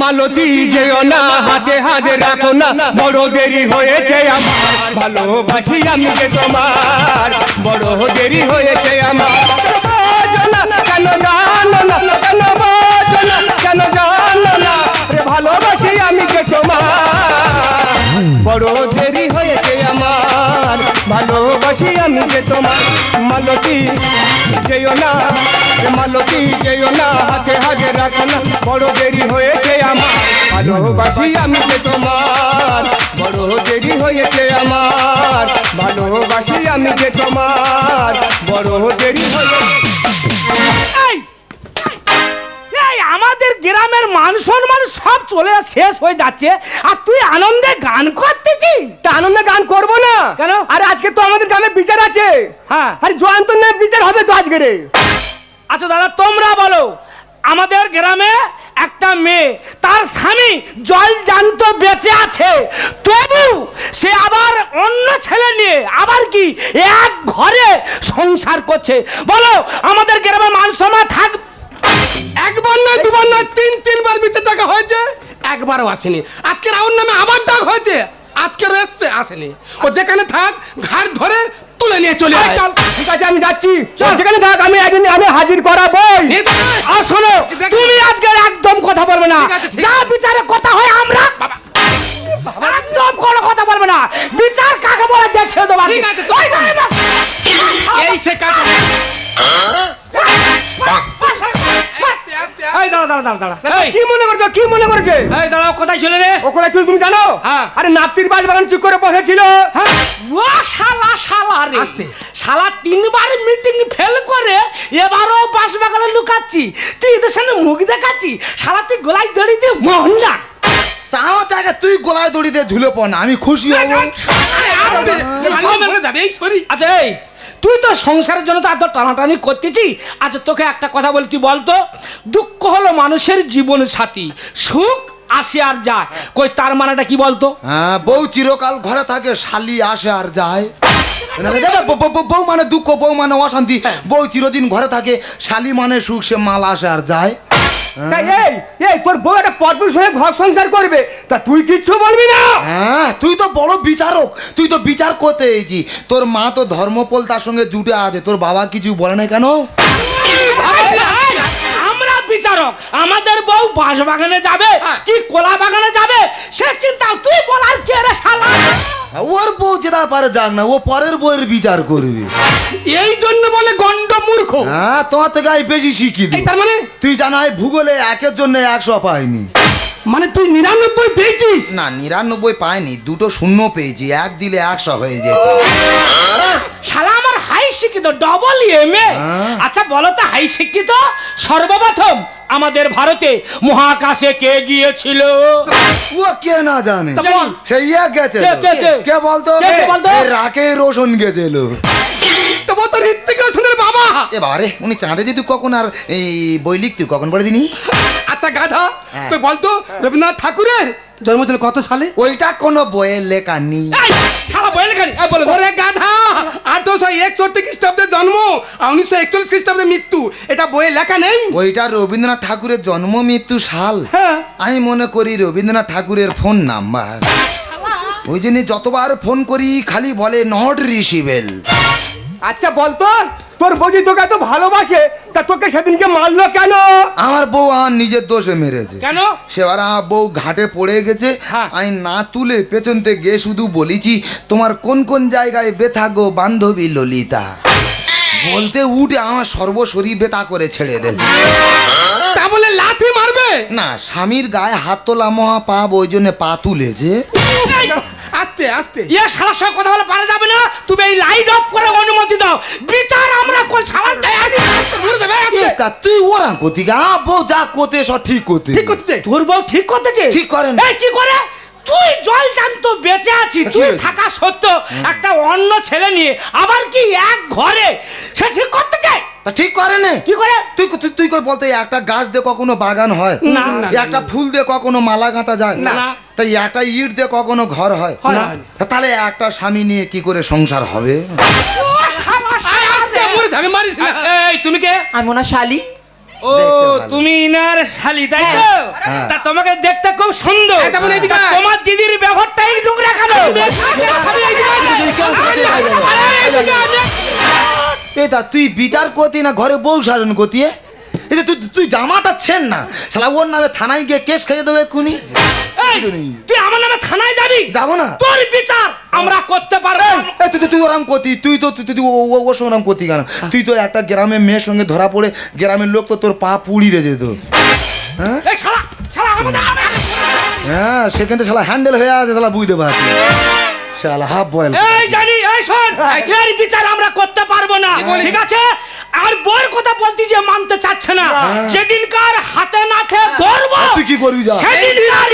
মালতী যেও না, হাতে হাতে রাখো না। বড় দেরি হয়েছে আমার। ভালোবাসি আমি যে তোমার। বড় দেরি হয়েছে আমার। কেন জানো না, কেন বাজো না, কেন জানো না। ভালোবাসি আমি যে তোমার। বড় ভালোবাসি আমি যে তোমার মালতী। যেও না মালতী, যেও না, হাতে হাতে রাখো না, বড় দেরি হয়েছে আমার। ভালোবাসি আমি যে তোমার, বড় দেরি হয়েছে আমার। ভালোবাসি আমি যে তোমার চলে শেষ হয়ে যাচ্ছে। আর তুই আনন্দে গান করতেছিস? তা আনন্দে গান করব না। কেন? আরে আজকে তো আমাদের গ্রামে বিচার আছে। হ্যাঁ। আরে জয়ন্ত না বিচার হবে তো আজকে রে। আচ্ছা দাদা তোমরা বলো আমাদের গ্রামে একটা মেয়ে তার স্বামী জল জান্ত বেঁচে আছে। তবু সে আবার অন্য ছেলে নিয়ে আবার কি এক ঘরে সংসার করছে? বলো আমাদের গ্রামে মান সম্মান থাক একবার নয় দুবার নয় তিন তিনবার বিচার টাকা হয়েছে। একবারও আসেনি। আজকে রাউন নামে আবার ডাক হয়েছে। আজকে এসছে আসেনি। ও যেখানে থাক ঘাট ধরে তুলে নিয়ে চলে আয়। ঠিক আছে আমি যাচ্ছি। চল। সেখানে থাক আমি একদিন আমি হাজির করা বই। তো আর শোনো তুমি আজকে একদম কথা বলবে না। যা বিচারে কথা হয় আমরা একদম কোনো কথা বলবে না। বিচার কাকে বলে দেখছে দেবো ঠিক আছে, তো- এই সে কাজ আস্তে আস্তে এই দাঁড়া দাঁড়া দাঁড়া দাঁড়া। কি মনে করছ কি মনে করছে? এই দাঁড়াও কোথায় ছিল রে? ওখানে কি তুমি জানো? হ্যাঁ। আরে বাজ বাগান চুপ করে বসেছিল। ও শালা শালা রে। আস্তে। শালা তিনবার মিটিং ফেল করে এবারও বাস বাগানে লুকাচ্ছি। তুই এদের সামনে মুখ দেখাচ্ছি। শালা তুই গোলায় দড়ি দিয়ে মোহনডা তাও জায়গা তুই গলায় দড়ি দিয়ে ঝুলে পড় না আমি খুশি হব। যাবে এই সরি। আচ্ছা এই তুই তো সংসারের জন্য তো এত টানাটানি করতেছি। আচ্ছা তোকে একটা কথা বলি তুই বলতো দুঃখ হলো মানুষের জীবন সাথী সুখ আসে আর যায়। কই তার মানেটা কি বলতো? হ্যাঁ বউ চিরকাল ঘরে থাকে শালি আসে আর যায়। বউ- মানে দুঃখ বউ মানে অশান্তি। বউ চিরদিন ঘরে থাকে শালি মানে সুখ সে মাল আসে আর যায়। তাই এই এই তোর বউ একটা পরপুর সঙ্গে ঘর সংসার করবে তা তুই কিচ্ছু বলবি না? হ্যাঁ তুই তো বড় বিচারক তুই তো বিচার করতে এইছি তোর মা তো ধর্মপল তার সঙ্গে জুটে আছে তোর বাবা কিছু বলে না কেন? বিচারক আমাদের বউ বাঁশ বাগানে যাবে কি কোলা বাগানে যাবে সে চিন্তা তুই বলার কে রে শালা? ওর বউ যেটা পারে যাক না ও পরের বউয়ের বিচার করবে। এই জন্য বলে গন্ড মূর্খ। হ্যাঁ তোমার থেকে আমি বেশি শিখি তার মানে? তুই জানাই ভূগোলে একের জন্য একশো পাইনি। মানে তুই নিরানব্বই পেয়েছিস? না নিরানব্বই পাইনি দুটো শূন্য পেয়েছি এক দিলে একশো হয়ে যেত। শালা আমার হাই শিক্ষিত ডবল এম এ হ্যাঁ। আচ্ছা বলো তো হাই শিক্ষিত সর্বপ্রথম আমাদের ভারতে মহাকাশে কে গিয়েছিল? ও কে না জানে? সেই গেছে কে, বলতো? রাকে রোশন গেছিল। তো হৃত্বিক রোশনের বাবা। এবারে উনি চাঁদে যদি কখন আর এই বই লিখতে কখন পড়ে দিনি? আচ্ছা গাধা হ্যাঁ। তুই বলতো রবীন্দ্রনাথ ঠাকুরের জন্ম ছিল কত সালে? ওইটা কোনো বইয়ের লেখা নেই। ওরে গাধা আঠারোশো একষট্টি খ্রিস্টাব্দে জন্ম আর উনিশশো একচল্লিশ খ্রিস্টাব্দে মৃত্যু। এটা বইয়ে লেখা নেই। ওইটা রবীন্দ্রনাথ ঠাকুরের জন্ম মৃত্যু সাল। হ্যাঁ। আমি মনে করি রবীন্দ্রনাথ ঠাকুরের ফোন নাম্বার। ওই জন্য যতবার ফোন করি খালি বলে নট রিসিভেল। আচ্ছা বলতো তোর বৌদি তোকে এত ভালোবাসে তা তোকে সেদিনকে মারলো কেন? আমার বউ আমার নিজের দোষে মেরেছে। কেন? সেবার আমার বউ ঘাটে পড়ে গেছে। হ্যাঁ। আমি না তুলে পেছনতে গিয়ে শুধু বলেছি তোমার কোন কোন জায়গায় বেথা গো বান্ধবী ললিতা? বলতে উঠে আমার সর্বশরী বেতা করে ছেড়ে দেছে তা বলে লাথি মারবে? না স্বামীর গায়ে হাত তোলা মহা পাপ ওই জন্য পা তুলেছে। আস্তে আস্তে। ইয়ে শালার সঙ্গে কথা বলে পারা যাবে না। তুমি এই লাইট অফ করে অনুমতি দাও। বিচার আমরা কোন শালার তুই ওরা কোথি গা? বউ যা কোতে সব ঠিক কোতে ঠিক করছে তোর বউ ঠিক করতেছে? ঠিক করে না। এই কি করে? তুই জল জানত বেঁচে আছি তুই থাকা সত্য একটা অন্য ছেলে নিয়ে আবার কি এক ঘরে? সে ঠিক করতে চায় তা ঠিক করে নে। কি করে? তুই তুই তুই কই বলতে একটা গাছ দিয়ে কখনো বাগান হয়? না, না, একটা ফুল দিয়ে কখনো মালা গাঁথা যায়? না। তাই একটা ইট দিয়ে কখনো ঘর হয় হয় তা তাহলে একটা স্বামী নিয়ে কি করে সংসার হবে এই তুমি কে আমি ওনার শালি ও। তুমি ইনার শালি তাই তো হ্যাঁ। তা তোমাকে দেখতে খুব সুন্দর এই। তোমার দিদির ব্যবহারটাই নোংরা কেন এটা তুই বিচার করতি না ঘরে বউ সাজন করতি এটা তুই তুই জামাটা ছেন না শালা ওর নামে থানায় গিয়ে কেস খেয়ে দেবে এক্ষুনি এই, তুই আমার নামে থানায় যাবি? যাব না। তোর বিচার আমরা করতে পারব তুই তুই- তুই ওরম করতি তুই তো তুই তুই ও- কেন? তুই তো একটা গ্রামের মেয়ের সঙ্গে ধরা পড়ে গ্রামের লোক তো তোর পা পুড়ি দিয়ে যেত এই শালা শালা আমাদের হ্যাঁ সেখান থেকে শালা হ্যান্ডেল হয়ে আছে শালা বুঝতে পারছি শালা হাফ বয়েল এই জানি এই শোন এর বিচার আমরা করতে পারব না ঠিক আছে? আর বোর কথা বলতে যে মানতে চাচ্ছে না। যেদিনকার হাতে নাতে ধরবো। আর তুই কি করবি যা? সেদিনকার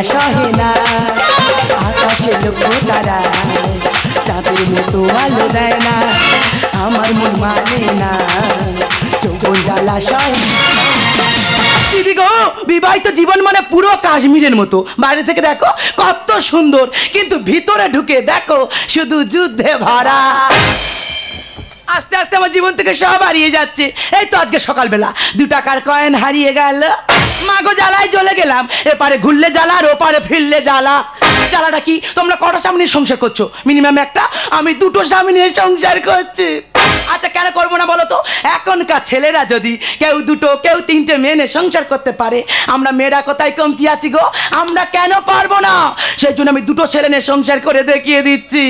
মন বিবাহিত জীবন মানে পুরো কাশ্মীরের মতো। বাইরে থেকে দেখো, কত সুন্দর, কিন্তু ভিতরে ঢুকে দেখো, শুধু যুদ্ধে ভরা। আস্তে আস্তে আমার জীবন থেকে সব হারিয়ে যাচ্ছে। এই তো আজকে সকালবেলা, দু টাকার কয়েন হারিয়ে গেল। মাগো জ্বালায় চলে গেলাম। এপারে ঘুরলে জ্বালা আর ওপারে ফিরলে জ্বালা। জ্বালাটা কি? তোমরা কটা স্বামী নিয়ে সংসার করছ? মিনিমাম একটা। আমি দুটো স্বামী নিয়ে সংসার করছি। আচ্ছা কেন করব না বলো তো? এখনকার ছেলেরা যদি কেউ দুটো, কেউ তিনটে মেয়ে নিয়ে সংসার করতে পারে, আমরা মেয়েরা কোথায় কমতি আছি গো? আমরা কেন পারব না? সেই জন্য আমি দুটো ছেলে নিয়ে সংসার করে দেখিয়ে দিচ্ছি।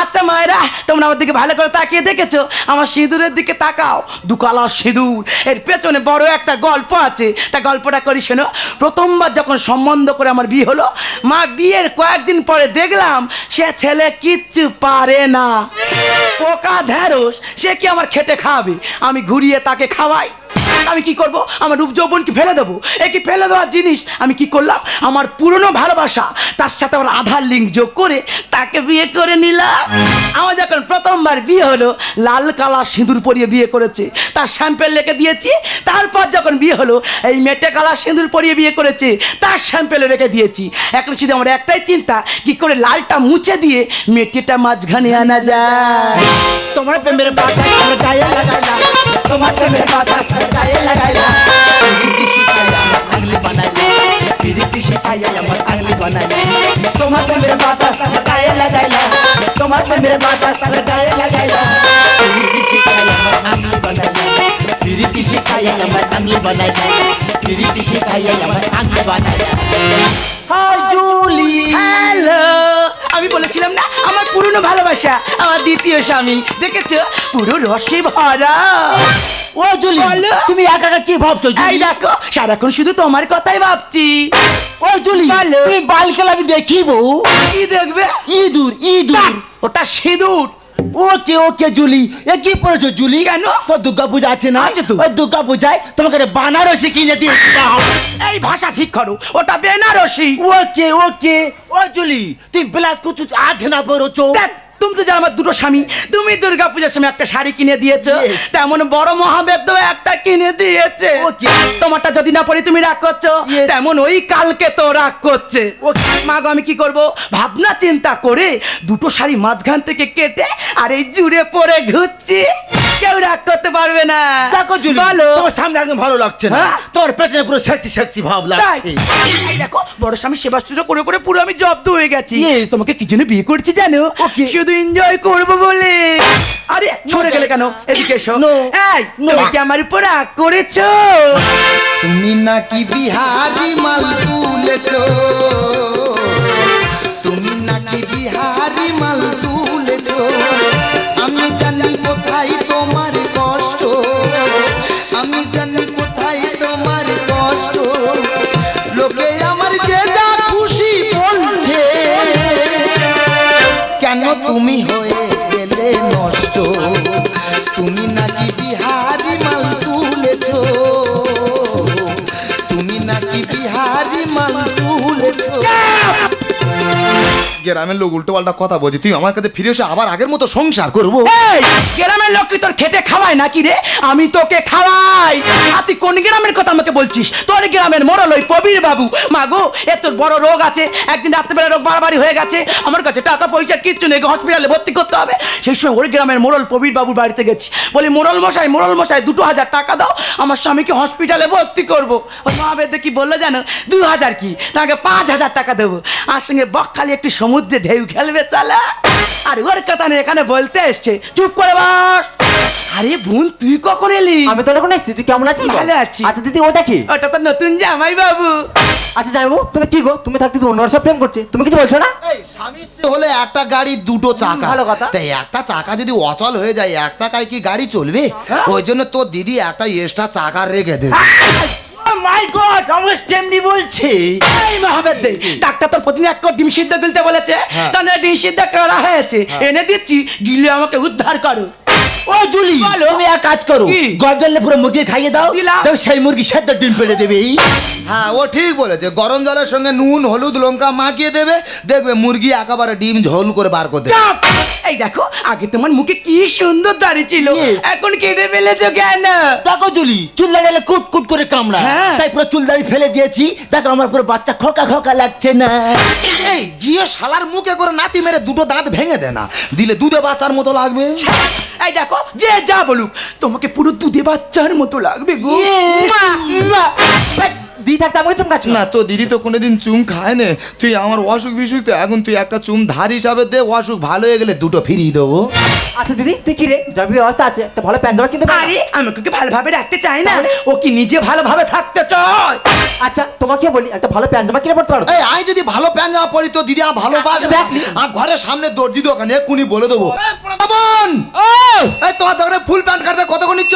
আচ্ছা মায়েরা, তোমরা আমার দিকে ভালো করে তাকিয়ে দেখেছ? আমার সিঁদুরের দিকে তাকাও। দুকালা সিঁদুর। এর পেছনে বড় একটা গল্প আছে। তা গল্পটা করি, শোনো। প্রথমবার যখন সম্বন্ধ করে আমার বিয়ে হলো, মা বিয়ের কয়েকদিন পরে দেখলাম সে ছেলে কিচ্ছু পারে না। পোকা ঢেঁড়স সে কি আমার খেটে খাবে? আমি ঘুরিয়ে তাকে খাওয়াই। আমি কি করব? আমার রূপ যৌবনকে ফেলে দেবো। এ কি ফেলে দেওয়ার জিনিস আমি কি করলাম? আমার পুরনো ভালোবাসা, তার সাথে আমার আধার লিঙ্ক যোগ করে তাকে বিয়ে করে নিলাম। আমার যখন প্রথমবার বিয়ে হলো, লাল কালার সিঁদুর পরিয়ে বিয়ে করেছে। তার স্যাম্পেল লেখে দিয়েছি। তারপর যখন বিয়ে হলো, এই মেটে কালার সিঁদুর পরিয়ে বিয়ে করেছে, তার স্যাম্পেলে রেখে দিয়েছি। এখন শুধু আমার একটাই চিন্তা, কি করে লালটা মুছে দিয়ে মেটেটা মাঝখানে আনা যায়? তোমার প্রেমের আমার গায়ে লাগাইলা তোমার প্রেমের বাধা আমার গায়ে লাগাইলা পিরিতি শিখাইয়া আমার আগলি বানাইলা পিরিতি শিখাইয়া আমার আগলি বানাইলা তোমার প্রেমের বাধা আমার গায়ে লাগাইলা তোমার প্রেমের বাধা আমার গায়ে লাগাইলা পিরিতি শিখাইয়া আমার আগলি বানাইলা পিরিতি শিখাইয়া আমার আগলি বানাইলা পিরিতি শিখাইয়া আমার আগলি বানাইলা হাই জুলি হ্যালো আমি বলেছিলাম না আমার পুরনো ভালোবাসা আমার দ্বিতীয় স্বামী। দেখেছ? পুরো রসে ভরা। ও জুলি তুমি একা একা কি ভাবছ এই দেখো সারাক্ষণ শুধু তোমার কথাই ভাবছি। ও জুলি তুমি বাল খেলা আমি দেখিব কি দেখবে? ইঁদুর ইঁদুর। ওটা সিঁদুর। ওকে ওকে জুলি। এ কি পড়েছো জুলি? কেন? তো দুর্গা পূজা আছে না? আছে তো। ওই দুর্গা পূজায় তোমাকে বানারসি কিনে দিয়েছিলাম এই ভাষা ঠিক করো ওটা বেনারসি। Okay okay. ও জুলি তুমি ব্লাউজ কুচু আধ না পড়েছো তুমি তো আমার দুটো স্বামী তুমি দুর্গা পূজার সময় একটা শাড়ি কিনে দিয়েছ তেমন বড় মহাবেদ্য একটা কিনে দিয়েছে। তোমারটা যদি না পড়ি তুমি রাগ করছ তেমন ওই কালকে তো রাগ করছে। মা গো আমি কি করব? ভাবনা চিন্তা করে দুটো শাড়ি মাঝখান থেকে কেটে আর এই জুড়ে পরে ঘুরছি। কেউ রাগ করতে পারবে না। দেখো জুলি বলো। তোমার সামনে একদম ভালো লাগছে না। হ্যাঁ? তোমার পেছনে পুরো সেক্সি সেক্সি ভাব? লাগছে। দেখো বড় স্বামী সেবা করে করে পুরো আমি জব্দ হয়ে গেছি। তোমাকে কি জন্য বিয়ে করছি জানো? শুধু এনজয় করব বলে। আরে সরে গেলে কেন? এদিকে এসো. এই তুমি কি আমার উপর রাগ করেছ? তুমি নাকি বিহারি মাল তুলেছ? তুমি নাকি বিহারি মাল গ্রামের লোক উল্টো পাল্টা কথা বলছি। তুই আমার কাছে ফিরে এসে আবার আগের মতো সংসার করব? এই, গ্রামের লোক কি তোর খেটে খাওয়ায় নাকি রে? আমি তোকে খাওয়াই। আর তুই কোন গ্রামের কথা আমাকে বলছিস? তোর গ্রামের মরল ওই প্রবীর বাবু। মাগো এ তোর বড় রোগ আছে। একদিন রাত্রেবেলা রোগ বাড়াবাড়ি হয়ে গেছে। আমার কাছে টাকা, পয়সা, কিচ্ছু নেই। হসপিটালে ভর্তি করতে হবে। সেই সময় ওই গ্রামের মোড়ল প্রবীর বাবুর বাড়িতে গেছি। বলি মোড়ল মশাই মোড়ল মশাই, দুটো হাজার টাকা দাও। আমার স্বামীকে হসপিটালে ভর্তি করব। ওর মা বেদে কি বলল জানো? দু হাজার কি? তাকে পাঁচ হাজার টাকা দেবো। আর সঙ্গে বকখালি একটি সমুদ্রে ঢেউ খেলবে চালা। আর ওর কথা নিয়ে এখানে বলতে এসছে। চুপ করে বস। আরে বোন তুই কখন এলি? আমি তো এখন এসেছি তুই কেমন আছিস ভালো আছি। আচ্ছা দিদি ওটা কি? ওটা তো নতুন জামাই বাবু। আচ্ছা যাইবো তুমি কি গো? তুমি থাকতে তো অন্যরা সব প্রেম করছে। তুমি কিছু বলছো না? এই স্বামী স্ত্রী হলে একটা গাড়ি দুটো চাকা। ভালো কথা। তাই একটা চাকা যদি অচল হয়ে যায় এক চাকায় কি গাড়ি চলবে? হ্যাঁ। ওই জন্য তোর দিদি একটা এক্সট্রা চাকা রেখে দেবে। মাই গড আমার স্টেমনি বলছি। এই মহাবেদ দে ডাক্তার তোর প্রতিদিন এক ডিম সিদ্ধ গিলতে বলেছে হ্যাঁ। তাহলে ডিম সিদ্ধ করা হয়েছে। এনে দিচ্ছি গিলে আমাকে উদ্ধার করো। ও জুলি তুমি এক কাজ করো? গরজলে পুরো মুরগি খাইয়ে দাও দিলাম। সেই মুরগি সেদ্ধ ডিম পেড়ে দেবে। হ্যাঁ ও ঠিক বলেছে। গরম জলের সঙ্গে নুন হলুদ লঙ্কা মাখিয়ে দেবে দেখবে মুরগি একেবারে ডিম ঝোল করে বার করে দেবে। এই দেখো আগে তোমার মুখে কি সুন্দর দাড়ি ছিল। এখন কেটে ফেলেছো কেন? দেখো জুলি চুল দাঁড়িয়ে কুট কুট করে কামড়া হ্যাঁ। তাই পুরো চুল দাড়ি ফেলে দিয়েছি। দেখো আমার পুরো বাচ্চা খোকা খোকা লাগছে না। এই গিয়ে শালার মুখে করে নাতি মেরে দুটো দাঁত ভেঙে দে না। দিলে দুধে বাচ্চার মতো লাগবে। এই দেখো যে যা বলুক তোমাকে পুরো দুধে বাচ্চার মতো লাগবে গো। মা, মা। দি থাকতে আমাকে চমকাচ্ছ? না তো দিদি তো কোনোদিন চুম খায় না তুই আমার অসুখ বিসুখ তো এখন তুই একটা চুম ধার হিসাবে দে অসুখ ভালো হয়ে গেলে দুটো ফিরিয়ে দেবো। আচ্ছা দিদি তুই কি রে? যাবি ব্যবস্থা আছে? একটা ভালো প্যান্ট জামা কিনতে পারি আরে আমাকে কি ভালোভাবে রাখতে চাই না? ও কি নিজে ভালোভাবে থাকতে চায়? আচ্ছা তোমাকে বলি একটা ভালো প্যান্ট জামা কিনে পড়তে পারো তো? এই আমি যদি ভালো প্যান্ট জামা পরি তো দিদি আমার ভালো বাসবে Exactly. আর ঘরের সামনে দর্জি দোকানে এক্ষুনি বলে দেবো। এই, তোমার দোকানে ফুল প্যান্ট কাটতে কত নিচ্ছ?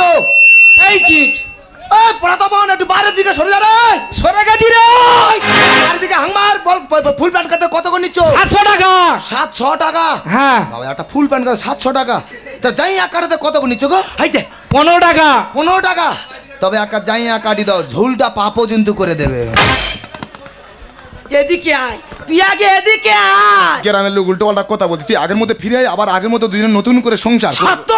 এই কি? এই একটু বাইরের দিকে সরে যা রে। সরে গেছি রে। বাইরের দিকে হাংমার বল ফুল প্যান্ট কাটতে কত করে নিচ্ছ? সাতশো টাকা। সাতশো টাকা? হ্যাঁ। বাবা একটা ফুল প্যান্ট কাটতে সাতশো টাকা। তা যাই এক কাটাতে কত করে নিচ্ছ গো? হাইতে পনেরো টাকা। পনেরো টাকা। তবে একটা জাইয়া কাটি দাও ঝুলটা পা পর্যন্ত করে দেবে। এদিকে আয়। তুই আগে এদিকে আয়। গ্রামের লোক উল্টো পাল্টা কথা বলতি তুই আগের মতো ফিরে আয় আবার আগের মতো দুজনে নতুন করে সংসার। সত্য?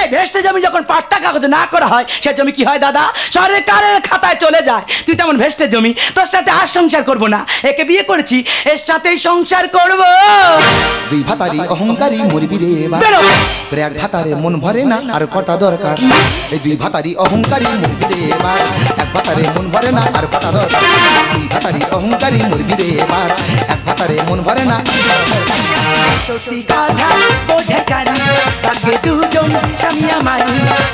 এই ভেস্টে জমি যখন পাট্টা কাগজে না করা হয় সে জমি কি হয় দাদা? সরকারের খাতায় চলে যায়। তুই তেমন ভেস্টে জমি তোর সাথে আর সংসার করব না। একে বিয়ে করেছি এর সাথেই সংসার করব। দুই ভাতারি অহংকারী মরবি রে। বেরো। এক ভাতারে মন ভরে না আর কটা দরকার? এই দুই ভাতারি অহংকারী মরবি রে এক ভাতারে মন ভরে না আর কটা দরকার? দুই ভাতারি অহংকারী মরবি রে এক ভাতারে মন ভরে না। সত্যি কথা বোঝাই কারণ তাকে দুজন স্বামী আমার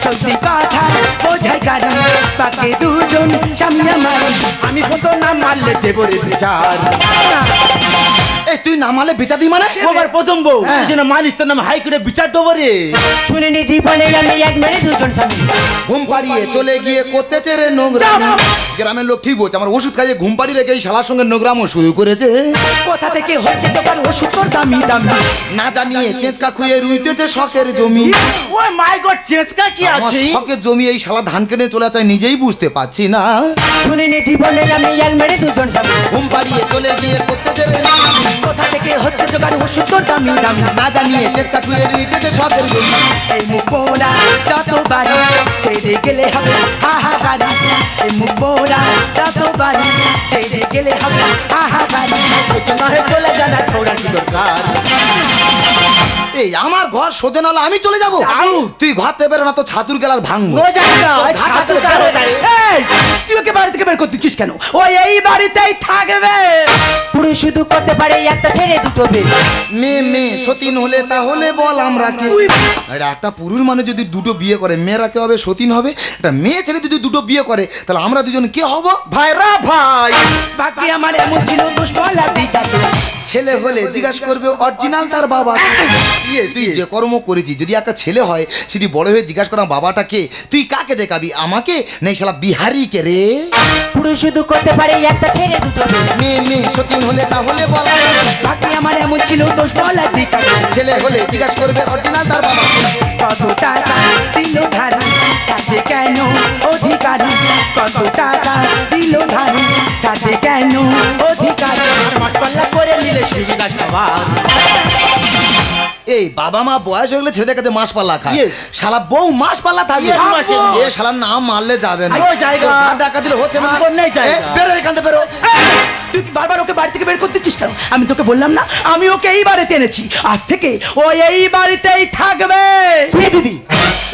সত্যি কথা বোঝাই কারণ তাকে দুজন স্বামী আমার আমি কত না মারলে দেবরে বিচার। এই তুই নামালে বেচা দিই মানে? আমার প্রথম বউ। এই জন্য মালিশ তোর নাম হাই করে বিচার দেবো রে। শুনিনি জীবনে আমি এক মেরে দুজন স্বামী। ঘুম পাড়িয়ে চলে গিয়ে করতেছে রে নোংরা গ্রামের লোক ঠিক বলছে আমার ওষুধ খাইয়ে ঘুম পাড়িয়ে রেখে এই শালার সঙ্গে নোংরামও শুরু করেছে। কোথা থেকে হচ্ছে তোমার ওষুধ তোর দামি দামি? না জানিয়ে চেঁচকা খুঁয়ে রুইতেছে শখের জমি। ও মাই গড চেষ্টা কি আছে? শখের জমি এই শালা ধান কেটে চলে যায় নিজেই বুঝতে পারছি না। শুনিনি জীবনে আমি এক মেরে দুজন স্বামী। ঘুম পাড়িয়ে চলে গিয়ে করতেছে রে কোথা থেকে হচ্ছে জোগাড় ওষুধ তো দামি দামি না জানিয়ে চেষ্টা রুইতেছে শখের জমি এই মুখ যত বাড়ি ছেড়ে গেলে হবে হাহাকারি। এই মুখ যত বাড়ি ছেড়ে গেলে হবে হা চলে জানা থোড়া কি দরকার? এই আমার ঘর সোজা নাহলে আমি চলে যাব। তুই ঘর থেকে বেরো না তো ছাতুর গেলার ভাঙবো। নো না। তুই ওকে বাড়ি থেকে বের করতেছিস কেন? ও এই বাড়িতেই থাকবে। পুরুষ শুধু করতে পারে একটা ছেড়ে দুটো মেয়ে মেয়ে সতীন হলে তাহলে বল আমরা কে? একটা পুরুষ মানে যদি দুটো বিয়ে করে মেয়েরা কে হবে সতীন হবে? একটা মেয়ে ছেলে যদি দুটো বিয়ে করে তাহলে আমরা দুজন কে হব? ভাইরা ভাই। বাকি আমার এমন ছিল দুষ্পলা ছেলে হলে জিজ্ঞাসা করবে অরিজিনাল তার বাবা তুই যে কর্ম করেছিস যদি একটা ছেলে হয় যদি বড় হয়ে জিজ্ঞাসা করা বাবাটা কে তুই কাকে দেখাবি? আমাকে? নেই শালা বিহারি কে রে। পুরুষ শুধু করতে পারে একটা ছেড়ে দুটো মেয়ে মেয়ে সতীন হলে তাহলে বল। বাকি আমার এমন ছিল দিক আছে ছেলে হলে জিজ্ঞাসা করবে অরিজিনাল তার বাবা। কত টাকা দিল ধারু কাজে কেন অধিকারী? কত টাকা দিল ধারু কাজে কেন অধিকারী? করে নিলে সবার। বাবা মা বয়স হয়ে গেলে ছেলেদের কাছে মাস পাল্লা খায়. শালা বউ মাস পাল্লা থাকে এ শালা নাম মারলে যাবে না। ডাকা দিলে হচ্ছে না। বেরো এখান থেকে বেরো। তুই বারবার ওকে বাড়ি থেকে বের করতে চিস কেন? আমি তোকে বললাম না আমি ওকে এই বাড়িতে এনেছি। আজ থেকে ও এই বাড়িতেই থাকবে। দিদি।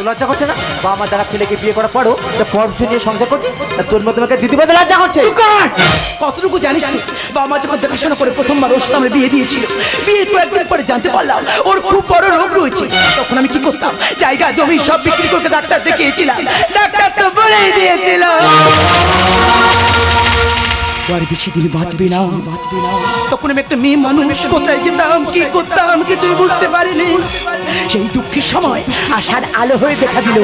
লজ্জা করছে না? বাবা মা যারা ছেলেকে বিয়ে করার পরও তা পরশু নিয়ে সংসার করছিস তোর মধ্যে আমাকে দিদি বলতে লজ্জা করছে। কতটুকু জানিস? বাবা মা যখন দেখাশোনা করে প্রথমবার ওর সাথে আমার বিয়ে দিয়েছিল বিয়ের কয়েকদিন পরে জানতে পারলাম ওর খুব বড় রোগ রয়েছে। তখন আমি কি করতাম? জায়গা, জমি সব বিক্রি করতে ডাক্তার দেখিয়েছিলাম। ডাক্তার তো বলেই দিয়েছিল। আর বেশি দিন বাঁচবে না। বাঁচবে না তখন আমি একটা মেয়ে মানুষ, কোথায় যেতাম কি করতাম কিছুই বুঝতে পারিনি। সেই দুঃখের সময় আশার আলো হয়ে দেখা দিল।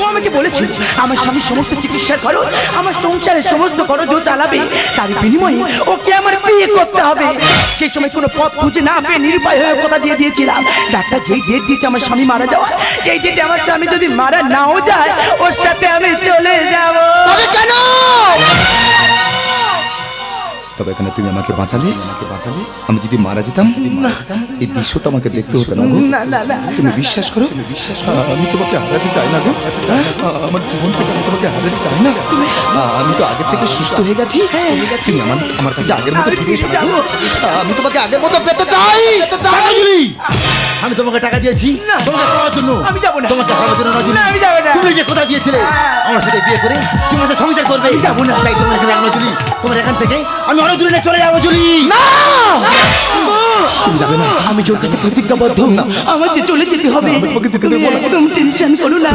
ও আমাকে বলেছিল, আমার স্বামী সমস্ত চিকিৎসার খরচ আমার সংসারের সমস্ত খরচ ও চালাবে। তার বিনিময়ে ওকে আমার বিয়ে করতে হবে। সেই সময় কোনো পথ খুঁজে না পেয়ে নিরুপায় হয়ে কথা দিয়ে দিয়েছিলাম। ডাক্তার যেই ডেট দিয়েছে আমার স্বামী মারা যাওয়া সেই ডেটে আমার স্বামী যদি মারা নাও যায়, ওর সাথে আমি চলে যাব। কেন? তবে এখানে তুমি আমাকে বাঁচালে আমাকে বাঁচালে আমি যদি মারা যেতাম এই দৃশ্যটা আমাকে দেখতে হতো না গো। না না না তুমি বিশ্বাস করো? তুমি বিশ্বাস করো? আমি তোমাকে হারাতে চাই না গো। হ্যাঁ? আমার জীবন থেকে আমি তোমাকে হারাতে চাই না? আমি তো আগের থেকে সুস্থ হয়ে গেছি। তুমি আমার আমার কাছে আগের মতো ফিরে এসো না আমি তোমাকে আগের মতো পেতে চাই? আমি তোমাকে টাকা দিয়েছি। না। তোমাকে খাওয়ার জন্য। আমি যাব না। তোমাকে খাওয়ার জন্য না, আমি যাব না। তুমি যে কোথায় দিয়েছিলে আমার সাথে বিয়ে করে তুমি সংসার করবে। যাব না। তাই তোমার রাখল তোমার এখান থেকে আমি অনেক দূরে চলে যাব জুলি। আমি তোর কাছে প্রতিজ্ঞাবদ্ধ আমার যে চলে যেতে হবে তুমি একদম টেনশন করো না।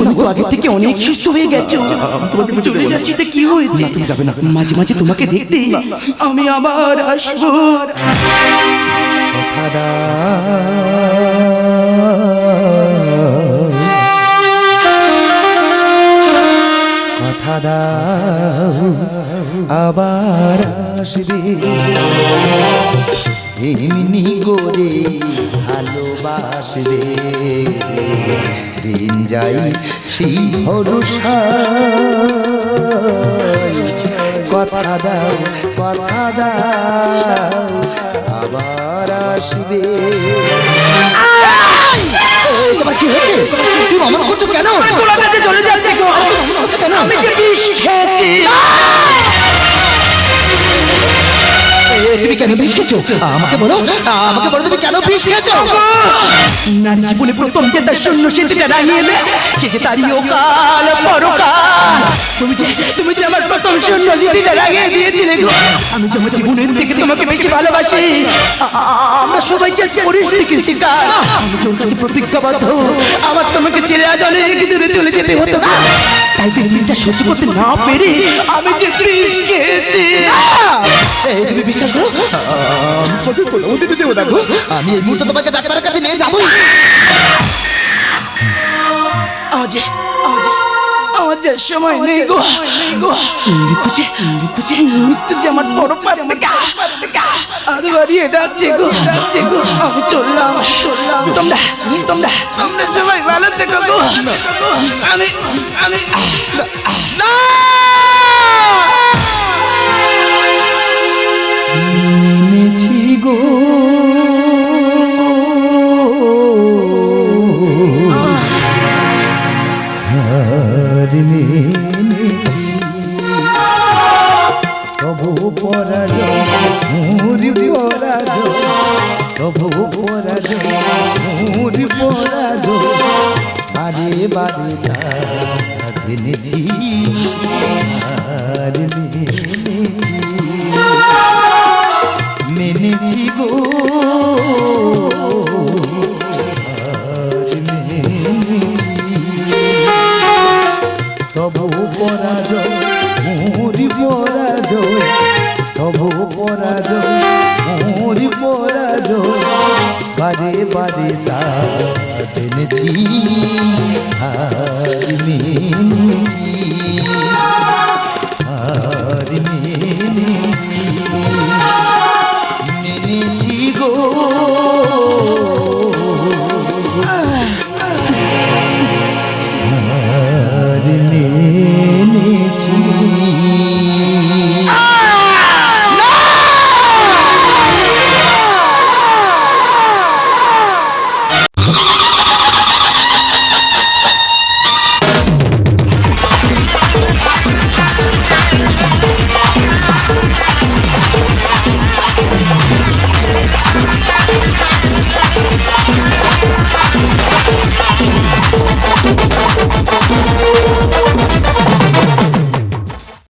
তুমি তো আগে থেকে অনেক সুস্থ হয়ে গেছো। তোমাকে চলে যাচ্ছি তো কি হয়েছে? তুমি যাবে না। মাঝে মাঝে তোমাকে দেখতে আমি আবার আসব। কথা দাও। আবার আসবে। এমনি করে ভালোবাসবে। দিন যাই সেই ভরসায় কথা দাও কথা দাও আবার আসবে। তোমার কি হয়েছে? তুমি আমার করছ কেন? চলে যাচ্ছি। আমি যে বিষ খেয়েছি। এ, তুমি কেন বিষ খেয়েছো? আমাকে বলো আমাকে বলো তুমি কেন বিষ খেয়েছো? নারী জীবনে প্রথম তার শূন্য স্মৃতিটা রাঙিয়ে দেয় সে যে তারই অকাল পরকাল। তুমি যে তুমি যে আমার প্রথম শূন্য স্মৃতিটা রাঙিয়ে দিয়েছিলে গো, আমি যে জীবনের থেকে তোমাকে বেশি ভালোবাসি আমরা সবাই যে পরিস্থিতির শিকার, আমি তোর কাছে প্রতিজ্ঞাবদ্ধ, আমার তোমাকে ছেড়ে আজ অনেক দূরে চলে যেতে হতো। তাই তো এই দিনটা সহ্য করতে না পেরে আমি যে বিষ খেয়েছি। তুমি বিশ্বাস আমি তোমাকে কোনো দিতে দেবো না গো। আমি এই মুহূর্তে তোমাকে ডাক্তারের কাছে নিয়ে যাব আমার যে আমার যে আমার যে সময় নেই গো। মৃত্যু যে মৃত্যু যে মৃত্যু যে আমার বড় পাত্রিকা আর বাড়িয়ে ডাকছে গো ডাকছে গো। আমি চললাম চললাম। তোমরা তোমরা সবাই ভালো থেকো গো। আমি আমি না! গো। হার মেনেছি তবু পরাজয় মুরি পরাজয় তবু পরাজয় মুরি পরাজয়। বারে